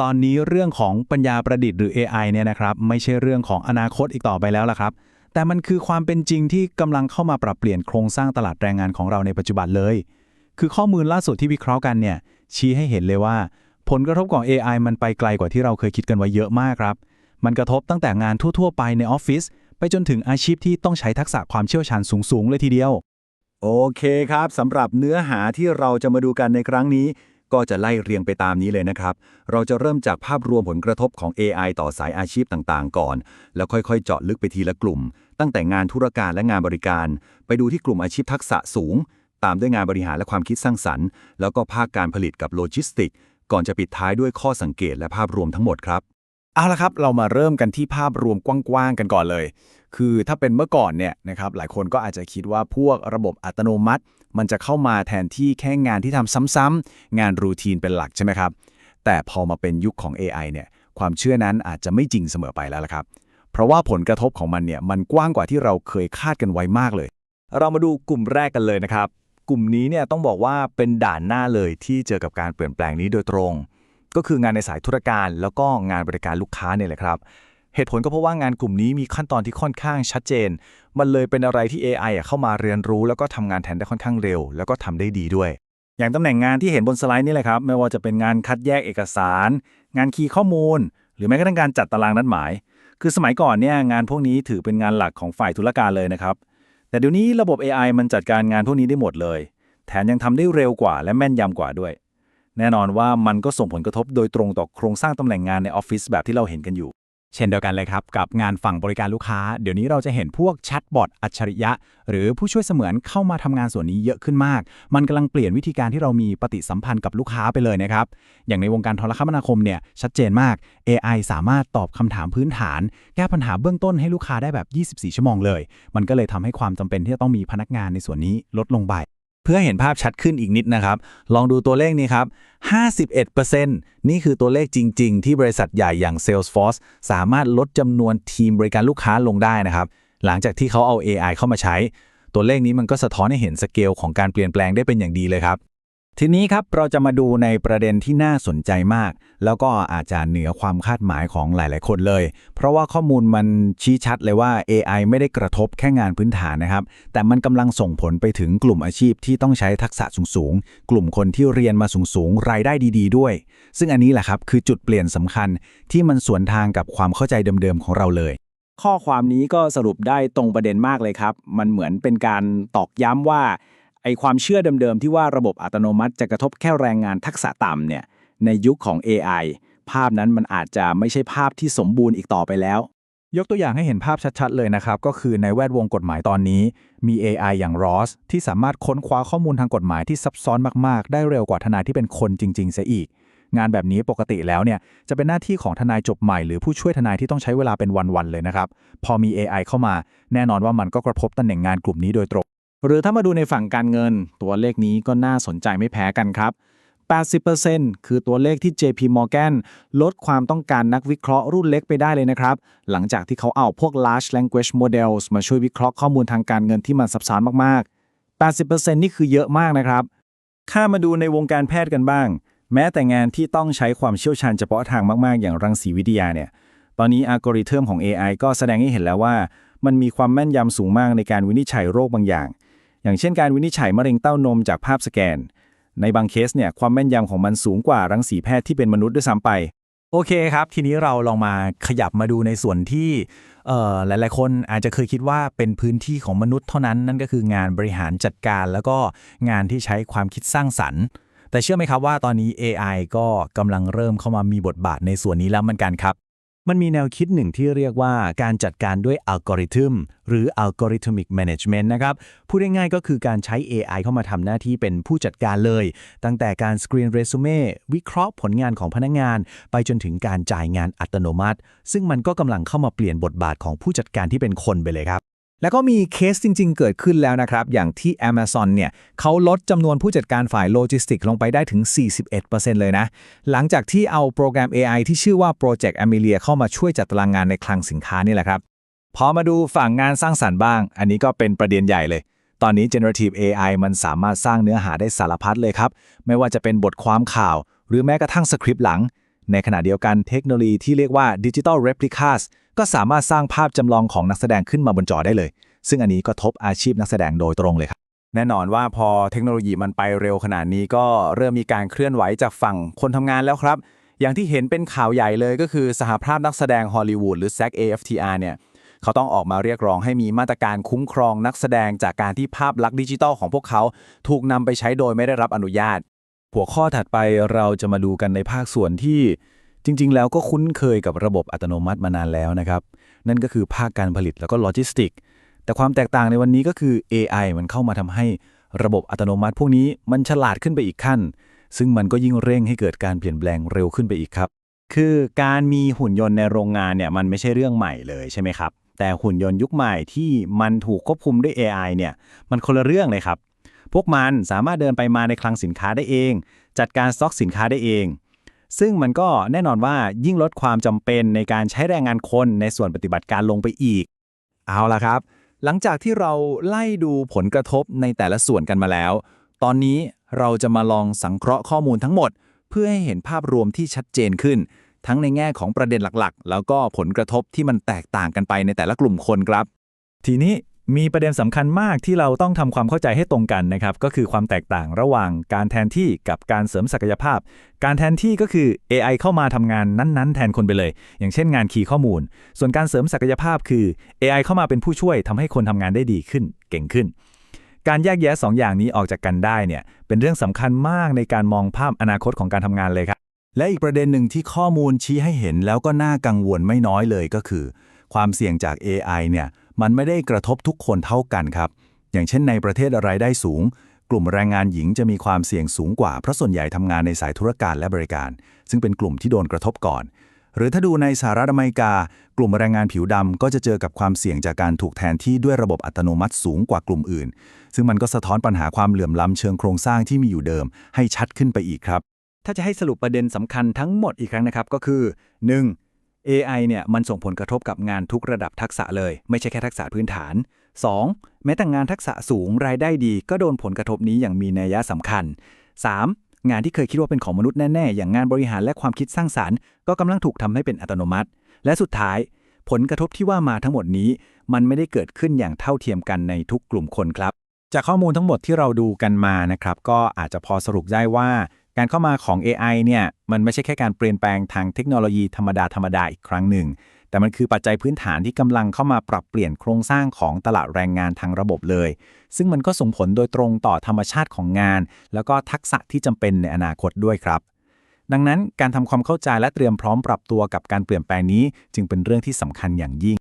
ตอนนี้เรื่องของปัญญาประดิษฐ์หรือ AI เนี่ยนะครับไม่ใช่เรื่องของอนาคตอีกต่อไปแล้วล่ะครับ แต่มันคือความเป็นจริงที่กำลังเข้ามาปรับเปลี่ยนโครงสร้างตลาดแรงงานของเราในปัจจุบันเลย คือข้อมูลล่าสุดที่วิเคราะห์กันเนี่ยชี้ให้เห็นเลยว่า ผลกระทบของ AI มันไปไกลกว่าที่เราเคยคิดกันไว้เยอะมากครับ มันกระทบตั้งแต่งานทั่ว ๆ ไปในออฟฟิศไปจนถึงอาชีพที่ต้องใช้ทักษะความเชี่ยวชาญสูงๆเลยทีเดียว โอเคครับสำหรับเนื้อหาที่เราจะมาดูกันในครั้งนี้ ก็จะไล่เรียงไปตามนี้เลยนะครับ เราจะเริ่มจากภาพรวมผลกระทบของ AI ต่อสายอาชีพต่างๆ ก่อน แล้วค่อยๆ เจาะลึกไปทีละกลุ่ม ตั้งแต่งานธุรการและงานบริการ ไปดูที่กลุ่มอาชีพทักษะสูง ตามด้วยงานบริหารและความคิดสร้างสรรค์ แล้วก็ภาคการผลิตกับโลจิสติก ก่อนจะปิดท้ายด้วยข้อสังเกตและภาพรวมทั้งหมดครับ เอาละครับ เรามาเริ่มกันที่ภาพรวมกว้างๆกันก่อนเลย คือถ้าเป็นเมื่อก่อนเนี่ยนะครับหลายคนก็อาจจะคิดว่าพวกระบบอัตโนมัติ มันจะเข้ามาแทนที่แค่งานที่ทำซ้ำๆงานรูทีนเป็นหลักใช่ไหมครับ แต่พอมาเป็นยุคของ AI เนี่ยความเชื่อนั้นอาจจะไม่จริงเสมอไปแล้วละครับ เพราะว่าผลกระทบของมันเนี่ยมันกว้างกว่าที่เราเคยคาดกันไว้มากเลย เรามาดูกลุ่มแรกกันเลยนะครับ กลุ่มนี้เนี่ยต้องบอกว่าเป็นด่านหน้าเลยที่เจอกับการเปลี่ยนแปลงนี้โดยตรง ก็คืองานในสายธุรการ แล้วก็งานบริการลูกค้าเนี่ยแหละครับ เหตุผลก็เพราะว่างานกลุ่มนี้มีขั้นตอนที่ค่อนข้างชัดเจน มันเลยเป็นอะไรที่ AI เข้ามาเรียนรู้แล้วก็ทำงานแทนได้ค่อนข้างเร็ว แล้วก็ทำได้ดีด้วย อย่างตำแหน่งงานที่เห็นบนสไลด์นี่แหละครับ ไม่ว่าจะเป็นงานคัดแยกเอกสาร งานคีย์ข้อมูล หรือแม้กระทั่งการจัดตารางนัดหมาย คือสมัยก่อนเนี่ยงานพวกนี้ถือเป็นงานหลักของฝ่ายธุรการเลยนะครับ แต่เดี๋ยวนี้ระบบ AI มันจัดการงานพวกนี้ได้หมดเลย แถมยังทำได้เร็วกว่าและแม่นยำกว่าด้วย แน่นอนว่ามันก็ส่งผลกระทบโดยตรงต่อโครงสร้างตำแหน่งงานในออฟฟิศแบบที่เราเห็นกันอยู่ เช่นเดียวกันเลยครับกับงานฝั่งบริการลูกค้า เดี๋ยวนี้เราจะเห็นพวกแชทบอทอัจฉริยะ หรือผู้ช่วยเสมือนเข้ามาทำงานส่วนนี้เยอะขึ้นมาก มันกำลังเปลี่ยนวิธีการที่เรามีปฏิสัมพันธ์กับลูกค้าไปเลยนะครับ อย่างในวงการโทรคมนาคมเนี่ยชัดเจนมาก AI สามารถตอบคำถามพื้นฐาน แก้ปัญหาเบื้องต้นให้ลูกค้าได้แบบ 24 ชั่วโมงเลย มันก็เลยทำให้ความจำเป็นที่จะต้องมีพนักงานในส่วนนี้ลดลงไป เพื่อเห็นภาพชัดขึ้นอีกนิดนะครับ ลองดูตัวเลขนี้ครับ 51%นี่คือตัวเลขจริง ๆ ที่บริษัทใหญ่อย่าง Salesforce สามารถลดจำนวนทีมบริการลูกค้าลงได้นะครับ หลังจากที่เขาเอา AI เข้ามาใช้ ตัวเลขนี้มันก็สะท้อนให้เห็นสเกลของการเปลี่ยนแปลงได้เป็นอย่างดีเลยครับ ทีนี้ครับเราจะมาดูในประเด็นที่น่าสนใจมาก แล้วก็อาจจะเหนือความคาดหมายของหลาย ๆ คนเลย เพราะว่าข้อมูลมันชี้ชัดเลยว่า AI ไม่ได้กระทบแค่งานพื้นฐานนะครับ แต่มันกำลังส่งผลไปถึงกลุ่มอาชีพที่ต้องใช้ทักษะสูง ๆ กลุ่มคนที่เรียนมาสูง ๆ รายได้ดี ๆ ด้วย ซึ่งอันนี้แหละครับคือจุดเปลี่ยนสำคัญที่มันสวนทางกับความเข้าใจเดิม ๆ ของเราเลยข้อความนี้ก็สรุปได้ตรงประเด็นมากเลยครับ มันเหมือนเป็นการตอกย้ำว่า ไอความเชื่อเดิมๆ ที่ว่าระบบอัตโนมัติจะกระทบแค่แรงงานทักษะต่ำเนี่ยในยุคของ AI ภาพนั้นมันอาจจะไม่ใช่ภาพที่สมบูรณ์อีกต่อไปแล้ว ยกตัวอย่างให้เห็นภาพชัดๆ เลยนะครับ ก็คือในแวดวงกฎหมายตอนนี้ มี AI อย่าง Ross ที่สามารถค้นคว้าข้อมูลทางกฎหมายที่ซับซ้อนมากๆ ได้เร็วกว่าทนายที่เป็นคนจริงๆเสียอีก งานแบบนี้ปกติแล้วเนี่ยจะเป็นหน้าที่ของทนายจบใหม่หรือผู้ช่วยทนายที่ต้องใช้เวลาเป็นวันๆเลยนะครับพอมี AI เข้ามา แน่นอนว่ามันก็กระทบตำแหน่งงานกลุ่มนี้โดยตรง หรือถ้ามาดูในฝั่งการเงิน ตัวเลขนี้ก็น่าสนใจไม่แพ้กันครับ 80%คือตัวเลขที่ JP Morgan ลดความต้องการนักวิเคราะห์รุ่นเล็กไปได้เลยนะครับ หลังจากที่เขาเอาพวก large language models มาช่วยวิเคราะห์ข้อมูลทางการเงินที่มันซับซ้อนมากๆ 80%นี่คือเยอะมากนะครับ ข้ามาดูในวงการแพทย์กันบ้าง แม้แต่งานที่ต้องใช้ความเชี่ยวชาญเฉพาะทางมาก ๆ อย่างรังสีวิทยาเนี่ย ตอนนี้อัลกอริทึมของ AI ก็แสดงให้เห็นแล้วว่า มันมีความแม่นยำสูงมากในการวินิจฉัยโรคบางอย่าง อย่างเช่นการวินิจฉัยมะเร็งเต้านมจากภาพสแกน ในบางเคสเนี่ยความแม่นยำของมันสูงกว่ารังสีแพทย์ที่เป็นมนุษย์ด้วยซ้ำไป โอเคครับ ทีนี้เราลองมาขยับมาดูในส่วนที่หลายๆ คนอาจจะเคยคิดว่าเป็นพื้นที่ของมนุษย์เท่านั้น นั่นก็คืองานบริหารจัดการ แล้วก็งานที่ใช้ความคิดสร้างสรรค์ แต่เชื่อไหมครับว่าตอนนี้ AI ก็กำลังเริ่มเข้ามามีบทบาทในส่วนนี้แล้วเหมือนกันครับ มันมีแนวคิดหนึ่งที่เรียกว่าการจัดการด้วยอัลกอริทึมหรือ algorithmic management นะครับพูดง่ายๆก็คือการใช้ AI เข้ามาทำหน้าที่เป็นผู้จัดการเลย ตั้งแต่การสกรีนเรซูเม่วิเคราะห์ผลงานของพนักงาน ไปจนถึงการจ่ายงานอัตโนมัติ ซึ่งมันก็กำลังเข้ามาเปลี่ยนบทบาทของผู้จัดการที่เป็นคนไปเลยครับ แล้วก็มีเคสจริง ๆ เกิดขึ้นแล้วนะครับ อย่างที่ Amazon เนี่ยเขาลดจำนวนผู้จัดการฝ่ายโลจิสติกลงไปได้ถึง 41%เลยนะ หลังจากที่เอาโปรแกรม AI ที่ชื่อว่า Project Amelia เข้ามาช่วยจัดตารางงานในคลังสินค้านี่แหละครับ พอมาดูฝั่งงานสร้างสรรค์บ้าง อันนี้ก็เป็นประเด็นใหญ่เลย ตอนนี้ generative AI มันสามารถสร้างเนื้อหาได้สารพัดเลยครับ ไม่ว่าจะเป็นบทความข่าว หรือแม้กระทั่งสคริปต์หลัง ในขณะเดียวกันเทคโนโลยีที่เรียกว่า Digital Replicas ก็สามารถสร้างภาพจำลองของนักแสดงขึ้นมาบนจอได้เลย ซึ่งอันนี้ก็ทบอาชีพนักแสดงโดยตรงเลยครับ แน่นอนว่าพอเทคโนโลยีมันไปเร็วขนาดนี้ก็เริ่มมีการเคลื่อนไหวจากฝั่งคนทำงานแล้วครับ อย่างที่เห็นเป็นข่าวใหญ่เลยก็คือสหภาพนักแสดงฮอลลีวูดหรือ SAG AFTR เนี่ยเขาต้องออกมาเรียกร้องให้มีมาตรการคุ้มครองนักแสดงจากการที่ภาพลักษณ์ดิจิทัลของพวกเขา ถูกนำไปใช้โดยไม่ได้รับอนุญาต หัวข้อถัดไปเราจะมาดูกันในภาคส่วนที่จริง ๆ แล้วก็คุ้นเคยกับระบบอัตโนมัติมานานแล้วนะครับ นั่นก็คือภาคการผลิตแล้วก็โลจิสติก แต่ความแตกต่างในวันนี้ก็คือ AI มันเข้ามาทำให้ระบบอัตโนมัติ พวกนี้มันฉลาดขึ้นไปอีกขั้น ซึ่งมันก็ยิ่งเร่งให้เกิดการเปลี่ยนแปลงเร็วขึ้นไปอีกครับ คือการมีหุ่นยนต์ในโรงงานเนี่ยมันไม่ใช่เรื่องใหม่เลยใช่ไหมครับ แต่หุ่นยนต์ยุคใหม่ที่มันถูกควบคุมด้วย AI เนี่ยมันคนละเรื่องเลยครับ พวกมันสามารถเดินไปมาในคลังสินค้าได้เอง จัดการสต็อกสินค้าได้เอง ซึ่งมันก็แน่นอนว่ายิ่งลดความจำเป็นในการใช้แรงงานคนในส่วนปฏิบัติการลงไปอีก เอาล่ะครับ หลังจากที่เราไล่ดูผลกระทบในแต่ละส่วนกันมาแล้ว ตอนนี้เราจะมาลองสังเคราะห์ข้อมูลทั้งหมด เพื่อให้เห็นภาพรวมที่ชัดเจนขึ้น ทั้งในแง่ของประเด็นหลักๆ แล้วก็ผลกระทบที่มันแตกต่างกันไปในแต่ละกลุ่มคนครับ ทีนี้ มีประเด็นสำคัญมากที่เราต้องทำความเข้าใจให้ตรงกันนะครับ ก็คือความแตกต่างระหว่างการแทนที่กับการเสริมศักยภาพ การแทนที่ก็คือ AI เข้ามาทำงานนั้นๆ แทนคนไปเลย อย่างเช่นงานคีย์ข้อมูล ส่วนการเสริมศักยภาพคือ AI เข้ามาเป็นผู้ช่วยทำให้คนทำงานได้ดีขึ้น เก่งขึ้น การแยกแยะสองอย่างนี้ออกจากกันได้เนี่ยเป็นเรื่องสำคัญมากในการมองภาพอนาคตของการทำงานเลยครับและอีกประเด็นหนึ่งที่ข้อมูลชี้ให้เห็นแล้วก็น่ากังวลไม่น้อยเลยก็คือ ความเสี่ยงจาก AI เนี่ย มันไม่ได้กระทบทุกคนเท่ากันครับ อย่างเช่นในประเทศรายได้สูง กลุ่มแรงงานหญิงจะมีความเสี่ยงสูงกว่า เพราะส่วนใหญ่ทำงานในสายธุรการและบริการ ซึ่งเป็นกลุ่มที่โดนกระทบก่อน หรือถ้าดูในสหรัฐอเมริกา กลุ่มแรงงานผิวดำก็จะเจอกับความเสี่ยงจากการถูกแทนที่ด้วยระบบอัตโนมัติสูงกว่ากลุ่มอื่น ซึ่งมันก็สะท้อนปัญหาความเหลื่อมล้ำเชิงโครงสร้างที่มีอยู่เดิม ให้ชัดขึ้นไปอีกครับถ้าจะให้สรุปประเด็นสำคัญทั้งหมดอีกครั้งนะครับก็คือ 1. AI เนี่ยมันส่งผลกระทบกับงานทุกระดับทักษะเลย ไม่ใช่แค่ทักษะพื้นฐาน 2. แม้แต่งานทักษะสูงรายได้ดีก็โดนผลกระทบนี้อย่างมีนัยสำคัญ 3. งานที่เคยคิดว่าเป็นของมนุษย์แน่ ๆ อย่างงานบริหารและความคิดสร้างสารรค์ ก็กำลังถูกทำให้เป็นอัตโนมัติ และสุดท้าย ผลกระทบที่ว่ามาทั้งหมดนี้ มันไม่ได้เกิดขึ้นอย่างเท่าเทียมกันในทุกกลุ่มคนครับ จากข้อมูลทั้งหมดที่เราดูกันมานะครับก็อาจจะพอสรุปได้ว่า การเข้ามาของ AI เนี่ยมันไม่ใช่แค่การเปลี่ยนแปลงทางเทคโนโลยีธรรมดาธรรมดาอีกครั้งหนึ่ง แต่มันคือปัจจัยพื้นฐานที่กำลังเข้ามาปรับเปลี่ยนโครงสร้างของตลาดแรงงานทางระบบเลย ซึ่งมันก็ส่งผลโดยตรงต่อธรรมชาติของงาน แล้วก็ทักษะที่จำเป็นในอนาคตด้วยครับ ดังนั้นการทำความเข้าใจและเตรียมพร้อมปรับตัวกับการเปลี่ยนแปลงนี้ จึงเป็นเรื่องที่สำคัญอย่างยิ่ง